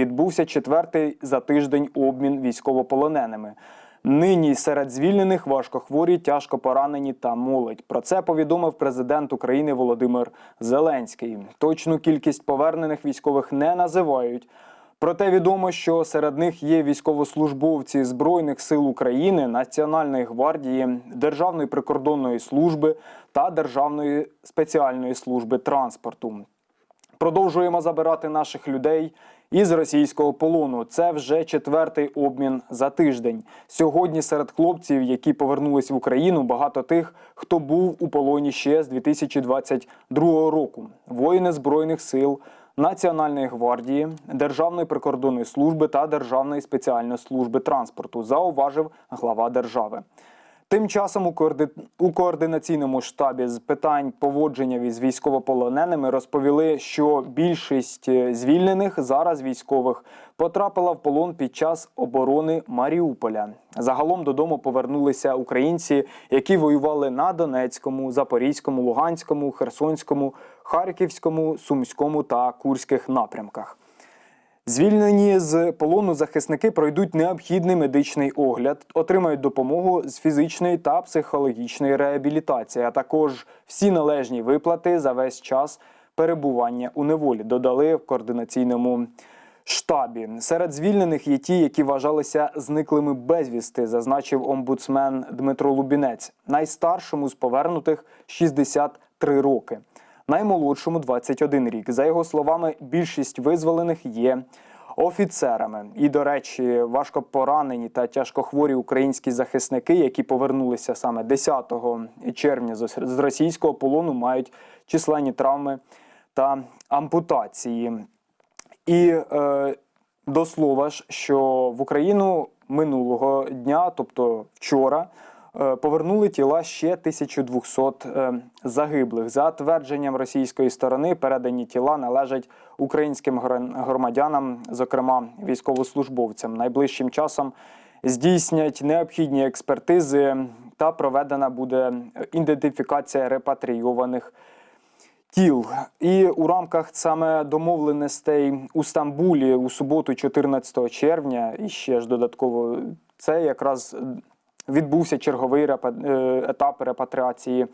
відбувся четвертий за тиждень обмін військовополоненими. Нині серед звільнених важкохворі, тяжко поранені та молодь. Про це повідомив президент України Володимир Зеленський. Точну кількість повернених військових не називають. Проте відомо, що серед них є військовослужбовці Збройних сил України, Національної гвардії, Державної прикордонної служби та Державної спеціальної служби транспорту. Продовжуємо забирати наших людей із російського полону. Це вже четвертий обмін за тиждень. Сьогодні серед хлопців, які повернулись в Україну, багато тих, хто був у полоні ще з 2022 року. Воїни збройних сил. Національної гвардії, Державної прикордонної служби та Державної спеціальної служби транспорту, зауважив глава держави. Тим часом у, коорди... у координаційному штабі з питань поводження із військовополоненими розповіли, що більшість е, звільнених зараз військових потрапила в полон під час оборони Маріуполя. Загалом додому повернулися українці, які воювали на Донецькому, Запорізькому, Луганському, Херсонському, Харківському, Сумському та Курських напрямках. Звільнені з полону захисники пройдуть необхідний медичний огляд, отримають допомогу з фізичної та психологічної реабілітації, а також всі належні виплати за весь час перебування у неволі. Додали в координаційному штабі. Серед звільнених є ті, які вважалися зниклими безвісти, зазначив омбудсмен Дмитро Лубінець. Найстаршому з повернутих 63 роки наймолодшому 21 рік. За його словами, більшість визволених є офіцерами. І, до речі, важко поранені та тяжкохворі українські захисники, які повернулися саме 10 червня з російського полону, мають численні травми та ампутації. І е, до слова ж, що в Україну минулого дня, тобто вчора, повернули тіла ще 1200 е, загиблих. За твердженням російської сторони, передані тіла належать українським громадянам, зокрема військовослужбовцям. Найближчим часом здійснять необхідні експертизи та проведена буде ідентифікація репатрійованих тіл. І у рамках саме домовленостей у Стамбулі у суботу, 14 червня, і ще ж додатково це якраз відбувся черговий е, етап репатріації.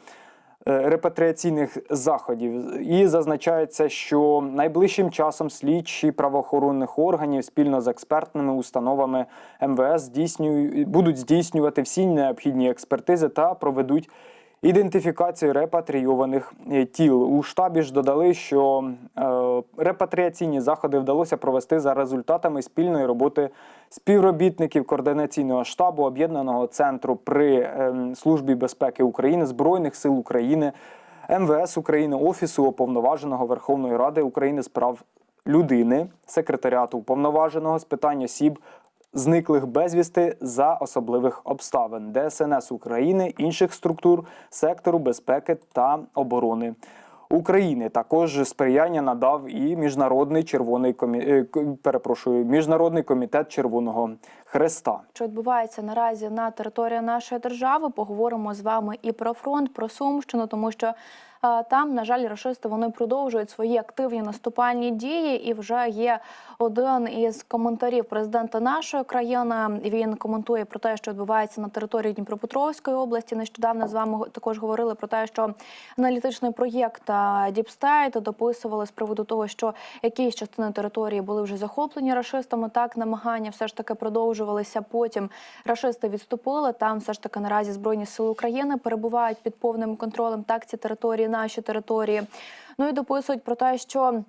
е, Репатріаційних заходів і зазначається, що найближчим часом слідчі правоохоронних органів спільно з експертними установами МВС здійснюють будуть здійснювати всі необхідні експертизи та проведуть ідентифікацію репатрійованих е, тіл. У штабі ж додали, що е, репатріаційні заходи вдалося провести за результатами спільної роботи співробітників координаційного штабу об'єднаного центру при е, службі безпеки України, збройних сил України, МВС України, Офісу уповноваженого Верховної Ради України з прав людини, секретаріату уповноваженого з питань осіб зниклих безвісти за особливих обставин ДСНС України, інших структур сектору безпеки та оборони. України. Також сприяння надав і міжнародний червоний комі... е, перепрошую, міжнародний комітет Червоного Хреста. що відбувається наразі на території нашої держави. Поговоримо з вами і про фронт, про Сумщину, тому що е, там, на жаль, рашисти вони продовжують свої активні наступальні дії. І вже є один із коментарів президента нашої країни. Він коментує про те, що відбувається на території Дніпропетровської області. Нещодавно з вами також говорили про те, що аналітичний проєкт Діпстайт дописували з приводу того, що якісь частини території були вже захоплені рашистами. Так намагання все ж таки продовжувалися. Потім рашисти відступили. Там все ж таки наразі збройні сили України перебувають під повним контролем. Так ці території, наші території. Ну і дописують про те, що.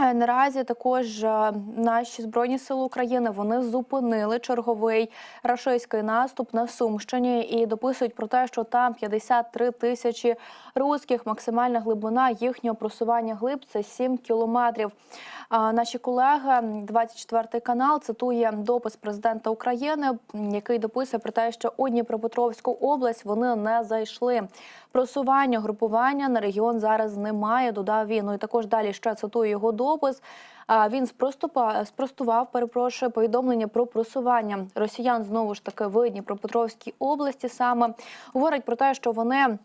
Е, Наразі також е, наші збройні сили України вони зупинили черговий рашистський наступ на Сумщині і дописують про те, що там 53 тисячі русських. Максимальна глибина їхнього просування глиб це 7 кілометрів. Наші колеги, 24 канал, цитує допис президента України, який дописує про те, що у Дніпропетровську область вони не зайшли. Просування групування на регіон зараз немає. Додав він. Ну і також далі ще цитую його допис. А, Він спростував, перепрошую, повідомлення про просування росіян знову ж таки в Дніпропетровській області. Саме говорить про те, що вони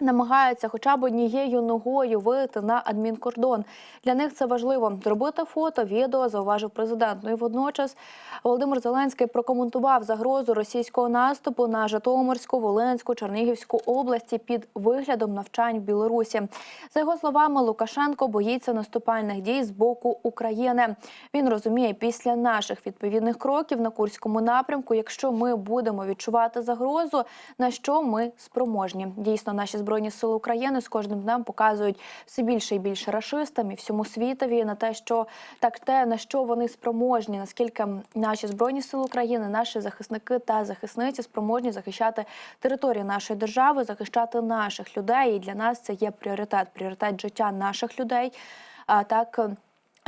намагаються хоча б однією ногою вийти на адмінкордон. Для них це важливо зробити фото, відео, зауважив президент. Ну і водночас Володимир Зеленський прокоментував загрозу російського наступу на Житомирську, Волинську, Чернігівську області під виглядом навчань в Білорусі. За його словами, Лукашенко боїться наступальних дій з боку України. Він розуміє, після наших відповідних кроків на курському напрямку, якщо ми будемо відчувати загрозу, на що ми спроможні. Дійсно, наші збройні сили України з кожним днем показують все більше і більше рашистам і всьому світові на те, що так те на що вони спроможні, наскільки наші збройні сили України, наші захисники та захисниці спроможні захищати територію нашої держави, захищати наших людей. І для нас це є пріоритет, пріоритет життя наших людей. А так.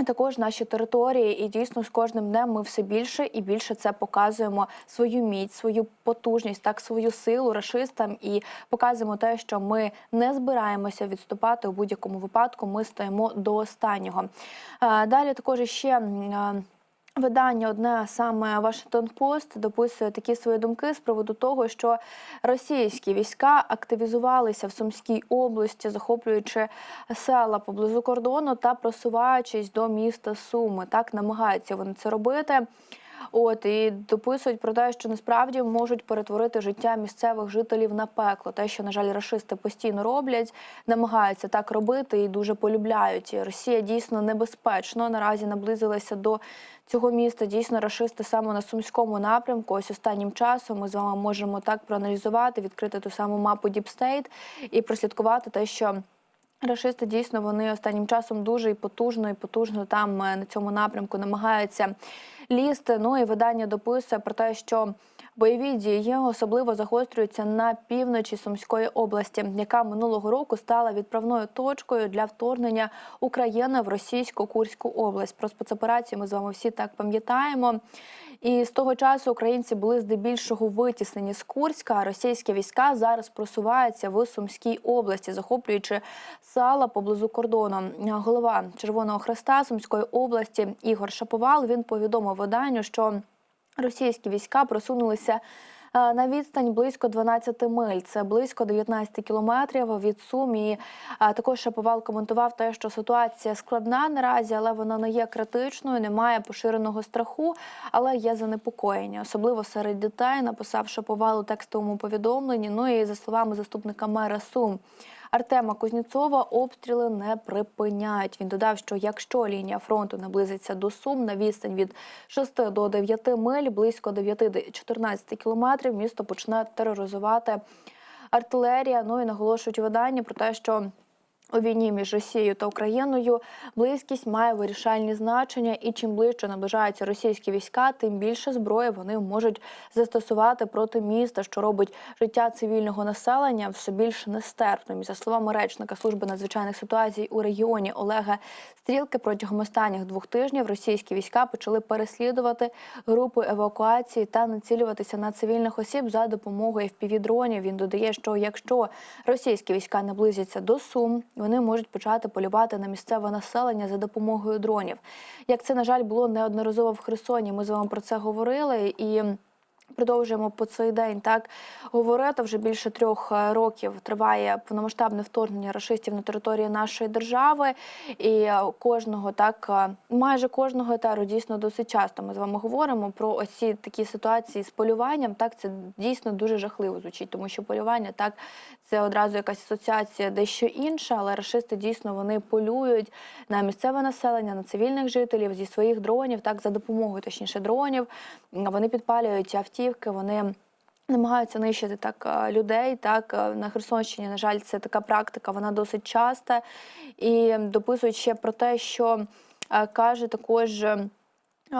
Також наші території, і дійсно з кожним днем ми все більше і більше це показуємо свою міць, свою потужність, так свою силу рашистам, і показуємо те, що ми не збираємося відступати у будь-якому випадку. Ми стоїмо до останнього. Далі також ще. Видання одне саме Вашингтон Пост дописує такі свої думки з приводу того, що російські війська активізувалися в Сумській області, захоплюючи села поблизу кордону та просуваючись до міста Суми. Так намагаються вони це робити. От і дописують про те, що насправді можуть перетворити життя місцевих жителів на пекло. Те, що на жаль, рашисти постійно роблять, намагаються так робити і дуже полюбляють. І Росія дійсно небезпечно наразі наблизилася до цього міста. Дійсно, рашисти саме на сумському напрямку. Ось останнім часом ми з вами можемо так проаналізувати, відкрити ту саму мапу Діпстейт і прослідкувати те, що. Рашисти дійсно вони останнім часом дуже і потужно і потужно там е, на цьому напрямку намагаються лізти. Ну і видання дописує про те, що бойові дії особливо загострюються на півночі Сумської області, яка минулого року стала відправною точкою для вторгнення України в російську Курську область. Про спецоперацію ми з вами всі так пам'ятаємо. І з того часу українці були здебільшого витіснені з Курська. А російські війська зараз просуваються в Сумській області, захоплюючи сала поблизу кордону. Голова Червоного Хреста Сумської області Ігор Шаповал він повідомив виданню, що російські війська просунулися. Е, На відстань близько 12 миль, це близько 19 кілометрів від Сум. І е, також Шаповал коментував те, що ситуація складна наразі, але вона не є критичною, немає поширеного страху, але є занепокоєння, особливо серед дітей. Написав Шаповал у текстовому повідомленні. Ну і за словами заступника мера Сум. Артема Кузнєцова обстріли не припиняють. Він додав, що якщо лінія фронту наблизиться до Сум на відстань від 6 до 9 миль, близько 9 до 14 кілометрів, місто почне тероризувати артилерія. Ну і наголошують видання про те, що у війні між Росією та Україною близькість має вирішальні значення, і чим ближче наближаються російські війська, тим більше зброї вони можуть застосувати проти міста, що робить життя цивільного населення все більш нестерпним. За словами речника служби надзвичайних ситуацій у регіоні Олега Стрілки, протягом останніх двох тижнів російські війська почали переслідувати групи евакуації та націлюватися на цивільних осіб за допомогою FPV-дронів. Він додає, що якщо російські війська наблизяться до Сум, вони можуть почати полювати на місцеве населення за допомогою дронів. Як це на жаль було неодноразово в Херсоні. Ми з вами про це говорили і. Продовжуємо по цей день так говорити. Вже більше трьох е, років триває повномасштабне вторгнення рашистів на території нашої держави, і е, кожного так е, майже кожного етеру дійсно досить часто ми з вами говоримо про ось ці такі ситуації з полюванням. Так це дійсно дуже жахливо звучить, тому що полювання так це одразу якась асоціація дещо інша, але рашисти дійсно вони полюють на місцеве населення, на цивільних жителів зі своїх дронів, так за допомогою точніше дронів. Вони підпалюють автівки, вони. Намагаються нищити так е, людей. Так е, на Херсонщині, на жаль, це така практика, вона досить часта. І дописують ще про те, що е, каже також.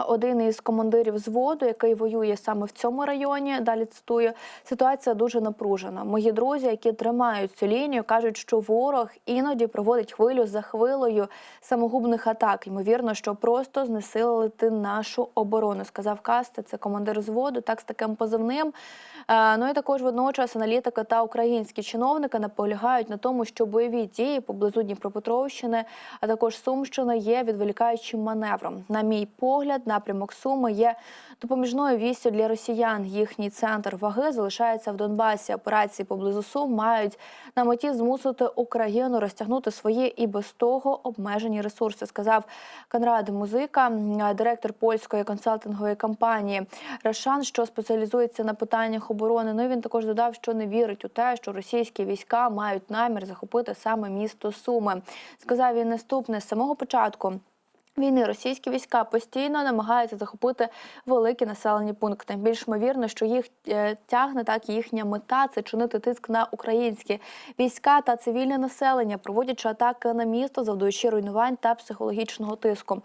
Один із командирів взводу, який воює саме в цьому районі, далі цитую, ситуація дуже напружена. Мої друзі, які тримають цю лінію, кажуть, що ворог іноді проводить хвилю за хвилею самогубних атак. Ймовірно, що просто знесилити нашу оборону, сказав Касте. Це командир взводу, так з таким позивним. Е, Ну і також водночас аналітики та українські чиновники наполягають на тому, що бойові дії поблизу Дніпропетровщини, а також Сумщини є відволікаючим маневром. На мій погляд, Напрямок Суми є допоміжною вістю для росіян. Їхній центр ваги залишається в Донбасі. Операції поблизу Сум мають на меті змусити Україну розтягнути свої і без того обмежені ресурси, сказав Конрад Музика, директор польської консалтингової компанії Рошан, що спеціалізується на питаннях оборони. Ну і він також додав, що не вірить у те, що російські війська мають намір захопити саме місто Суми. Сказав він наступне з самого початку. Війни російські війська постійно намагаються захопити великі населені пункти. Більш ймовірно, що їх е, тягне так їхня мета це чинити тиск на українські війська та цивільне населення, проводячи атаки на місто, завдаючи руйнувань та психологічного тиску.